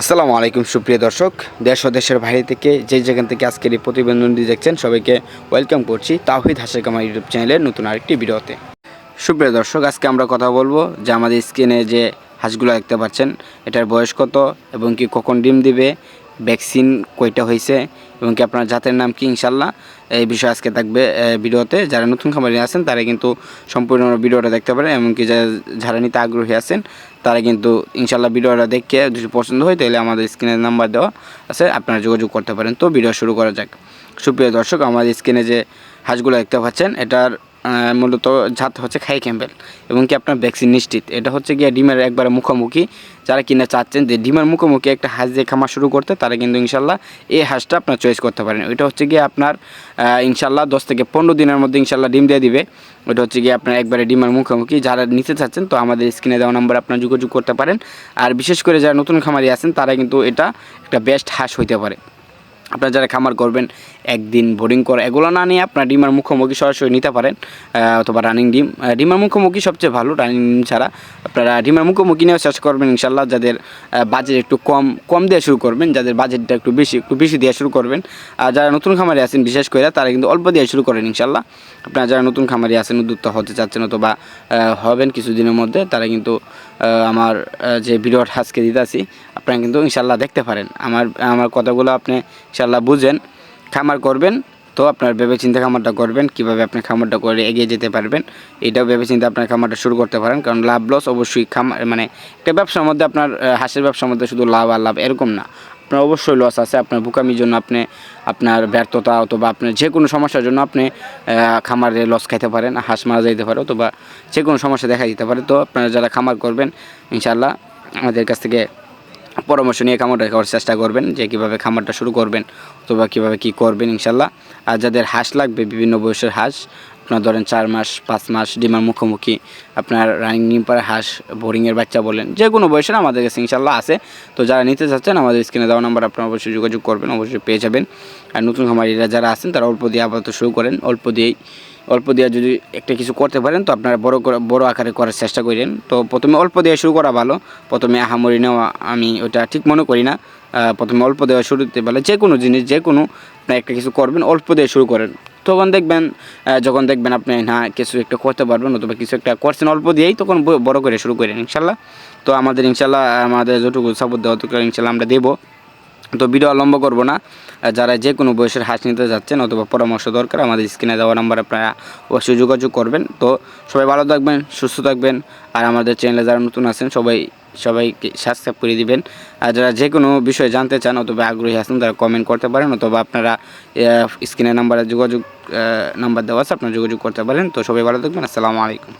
আসসালামু আলাইকুম, সুপ্রিয় দর্শক। দেশ ও দেশের বাইরে থেকে যে যেখান থেকে আজকের এই প্রতিবেদনটি দেখছেন, সবাইকে ওয়েলকাম করছি তাহিদ হাসের কামার ইউটিউব চ্যানেলের নতুন আরেকটি ভিডিওতে। সুপ্রিয় দর্শক, আজকে আমরা কথা বলব যে আমাদের স্ক্রিনে যে হাঁসগুলো দেখতে পাচ্ছেন, এটার বয়স কত এবং কি কখন ডিম দিবে ভ্যাকসিন কয়টা হয়েছে এবং কি আপনার জাতের নাম কি ইনশাল্লাহ, এই বিষয়ে আজকে থাকবে ভিডিওতে। যারা নতুন খামারি আছেন, তারা কিন্তু সম্পূর্ণ ভিডিওটা দেখতে পারেন, এমনকি যারা নিতে আগ্রহী আছেন, তারা কিন্তু ইনশাল্লাহ ভিডিওটা দেখে যদি পছন্দ হয়, তাহলে আমাদের স্ক্রিনের নাম্বার দেওয়া আছে, আপনারা যোগাযোগ করতে পারেন। তো ভিডিও শুরু করা যাক। সুপ্রিয় দর্শক, আমাদের স্ক্রিনে যে হাঁসগুলো দেখতে পাচ্ছেন, এটার মূলত জাত হচ্ছে খাই ক্যাম্পেল এবং কি আপনার ভ্যাকসিন নিশ্চিত। এটা হচ্ছে গিয়ে ডিমের একবারে মুখোমুখি। যারা কিনা চাচ্ছেন যে ডিমের মুখোমুখি একটা হাঁস দিয়ে খামার শুরু করতে, তারা কিন্তু ইনশাল্লাহ এই হাঁসটা আপনার চয়েস করতে পারেন। ওইটা হচ্ছে গিয়ে আপনার ইনশাল্লাহ দশ থেকে পনেরো দিনের মধ্যে ইনশাল্লাহ ডিম দিয়ে দিবে। ওটা হচ্ছে গিয়ে আপনার একবারে ডিমের মুখোমুখি। যারা নিতে চাচ্ছেন তো আমাদের স্ক্রিনে দেওয়া নাম্বার আপনার যোগাযোগ করতে পারেন। আর বিশেষ করে যারা নতুন খামারি আছেন, তারা কিন্তু এটা একটা বেস্ট হাঁস হইতে পারে। আপনারা যারা খামার করবেন, একদিন বোর্ডিং করা এগুলো না নিয়ে আপনার ডিমার মুখোমুখি সরাসরি নিতে পারেন অথবা রানিং ডিম। ডিমার মুখোমুখি সবচেয়ে ভালো রানিং ডিম ছাড়া। আপনারা ডিমার মুখোমুখি নিয়েও চাষ করবেন ইনশাল্লাহ যাদের বাজেট একটু কম কম দিয়ে শুরু করবেন, যাদের বাজেটটা একটু বেশি একটু বেশি দিয়ে শুরু করবেন। আর যারা নতুন খামারি আছেন, বিশেষ করে, তারা কিন্তু অল্প দিয়ে শুরু করেন ইনশাল্লাহ আপনারা যারা নতুন খামারি আছেন, উদ্যোক্তা হতে চাচ্ছেন অথবা হবেন কিছুদিনের মধ্যে, তারা কিন্তু আমার যে ভিডিওটা আজকে দিতেছি আপনারা কিন্তু ইনশাল্লাহ দেখতে পারেন। আমার আমার কথাগুলো আপনি ইনশাল্লাহ বুঝেন, খামার করবেন, তো আপনার ভেবে চিন্তা খামারটা করবেন, কীভাবে আপনি খামারটা করে এগিয়ে যেতে পারবেন, এটাও ভেবে চিন্তে আপনার খামারটা শুরু করতে পারেন, কারণ লাভ লস অবশ্যই খামার মানে একটা ব্যবসার মধ্যে আপনার হাঁসের ব্যবসার মধ্যে শুধু লাভ আর লাভ এরকম না। আপনার অবশ্যই লস আছে, আপনার বুকামির জন্য আপনি, আপনার ব্যর্থতা অথবা আপনার যে কোনো সমস্যার জন্য আপনি খামারে লস খাইতে পারেন, হাঁস মারা যাইতে পারে অথবা যে কোনো সমস্যা দেখা দিতে পারে। তো আপনারা যারা খামার করবেন ইনশাল্লাহ আমাদের কাছ থেকে পরামর্শ নিয়ে খামারটা করার চেষ্টা করবেন, যে কীভাবে খামারটা শুরু করবেন অথবা কীভাবে কী করবেন ইনশাল্লাহ। আর যাদের হাঁস লাগবে, বিভিন্ন বয়সের হাঁস আপনার ধরেন চার মাস, পাঁচ মাস ডিমার মুখোমুখি, আপনার রানিং নিম পারে হাঁস বোরিংয়ের বাচ্চা বলেন, যে কোনো বয়সের আমাদের কাছে ইনশাল্লাহ আছে। তো যারা নিতে চাচ্ছেন, আমাদের স্ক্রিনে দেওয়া নাম্বার আপনারা অবশ্যই যোগাযোগ করবেন, অবশ্যই পেয়ে যাবেন। আর নতুন খামারিরা যারা আছেন, তারা অল্প দিয়ে আপাতত শুরু করেন, অল্প দিয়েই, অল্প দিয়ে যদি একটা কিছু করতে পারেন, তো আপনারা বড় বড় আকারে করার চেষ্টা করেন। তো প্রথমে অল্প দিয়ে শুরু করা ভালো, প্রথমে আহামরি নেওয়া আমি ওটা ঠিক মনে করি না। প্রথমে অল্প দেওয়া শুরু শুরুতে বলে যে কোনো জিনিস, যে কোনো একটা কিছু করবেন, অল্প দিয়ে শুরু করেন। তখন দেখবেন যখন দেখবেন আপনি, না, কিছু একটা করতে পারবেন অথবা কিছু একটা করছেন অল্প দিয়েই, তখন বড় করে শুরু করেন, ইনশাল্লাহ। তো আমাদের, ইনশাল্লাহ, আমাদের যতটুকু সাপোর্ট দেওয়া ততটুকু ইনশাল্লাহ আমরা দেবো। তো ভিডিও লম্বা করব না। যারা যে কোনো বয়সের হাঁস নিতে যাচ্ছেন অথবা পরামর্শ দরকার, আমাদের স্ক্রিনে দেওয়া নাম্বার আপনারা অবশ্যই যোগাযোগ করবেন। তো সবাই ভালো থাকবেন, সুস্থ থাকবেন। আর আমাদের চ্যানেলে যারা নতুন আছেন, সবাই সবাইকে সাবস্ক্রাইব করে দিবেন। আর যারা যে কোনো বিষয়ে জানতে চান অথবা আগ্রহী আছেন, তারা কমেন্ট করতে পারেন অথবা আপনারা স্ক্রিনের নাম্বারে যোগাযোগ নাম্বার দেওয়া আছে, আপনারা যোগাযোগ করতে পারেন। তো সবাই ভালো থাকবেন, আসসালামু আলাইকুম।